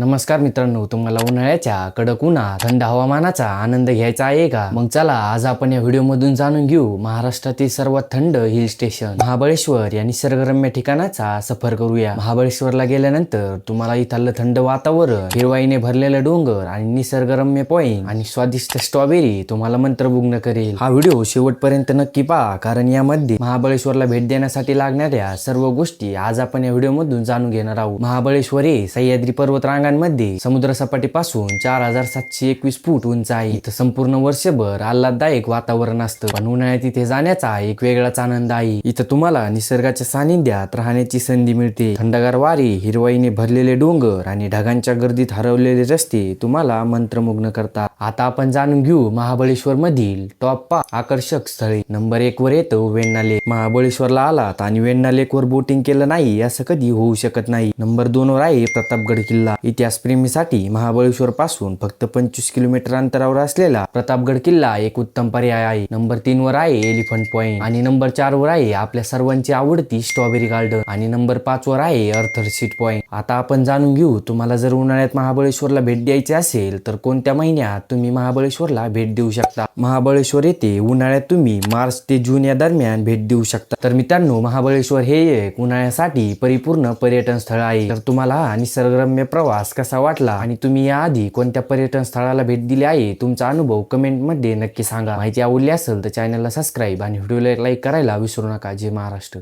नमस्कार मित्रांनो तुम्हाला उन्हाळ्याच्या कडक उन्हा थंड हवामानाचा आनंद घ्यायचा आहे का? मग चला आज आपण या व्हिडिओ मधून जाणून घेऊ महाराष्ट्रातील सर्वात थंड हिल स्टेशन महाबळेश्वर या निसर्गरम्य ठिकाणाचा सफर करूया. महाबळेश्वरला गेल्यानंतर तुम्हाला इथलं थंड वातावरण हिरवाईने भरलेलं डोंगर आणि निसर्गरम्य पॉईंट आणि स्वादिष्ट स्ट्रॉबेरी तुम्हाला मंत्रभुग्न करेल. हा व्हिडिओ शेवटपर्यंत नक्की पहा कारण यामध्ये महाबळेश्वरला भेट देण्यासाठी लागणाऱ्या सर्व गोष्टी आज आपण या व्हिडिओ मधून जाणून घेणार आहोत. महाबळेश्वर हे सह्याद्री पर्वत रांग समुद्र सपाटीपासून चार हजार सातशे एकवीस फूट उंच आहे. इथं संपूर्ण वर्षभर आल्हाददायक वातावरण असतं. पण उन्हाळ्यात इथे जाण्याचा एक वेगळाच आनंद आहे. इथं तुम्हाला निसर्गाच्या सानिध्यात राहण्याची संधी मिळते. थंडगार वारी हिरवाईने भरलेले डोंगर आणि ढगांच्या गर्दीत हरवलेले रस्ते तुम्हाला मंत्रमुग्ध करतात. आता आपण जाणून घेऊ महाबळेश्वर मधील टॉप पाच आकर्षक स्थळे. नंबर एक वर येतो वेण्णा लेक. महाबळेश्वरला आलात आणि वेण्णा लेक वर बोटिंग केलं नाही असं कधी होऊ शकत नाही. नंबर दोन वर आहे प्रतापगड किल्ला. इतिहासप्रेमीसाठी महाबळेश्वर पासून फक्त पंचवीस किलोमीटर अंतरावर असलेला प्रतापगड किल्ला एक उत्तम पर्याय आहे. नंबर तीन वर आहे एलिफंट पॉइंट आणि नंबर चार वर आहे आपल्या सर्वांची आवडती स्ट्रॉबेरी गार्डन आणि नंबर पाच वर आहे अर्थर सीट पॉइंट. आता आपण जाणून घेऊ तुम्हाला जर उन्हाळ्यात महाबळेश्वरला भेट द्यायची असेल तर कोणत्या महिन्यात तुम्ही महाबळेश्वरला भेट देऊ शकता? महाबळेश्वर येथे उन्हाळ्यात तुम्ही मार्च ते जून या दरम्यान भेट देऊ शकता. तर मित्रांनो महाबळेश्वर हे एक उन्हाळ्यासाठी परिपूर्ण पर्यटन स्थळ आहे. तर तुम्हाला निसर्गरम्य प्रवास कसा वाटला? आणि तुम्ही याआधी कोणत्या पर्यटन स्थळाला भेट दिली आहे? तुमचा अनुभव कमेंटमध्ये नक्की सांगा. माहिती आवडली असेल तर चॅनलला सबस्क्राईब आणि व्हिडिओला लाईक करायला विसरू नका. जय महाराष्ट्र.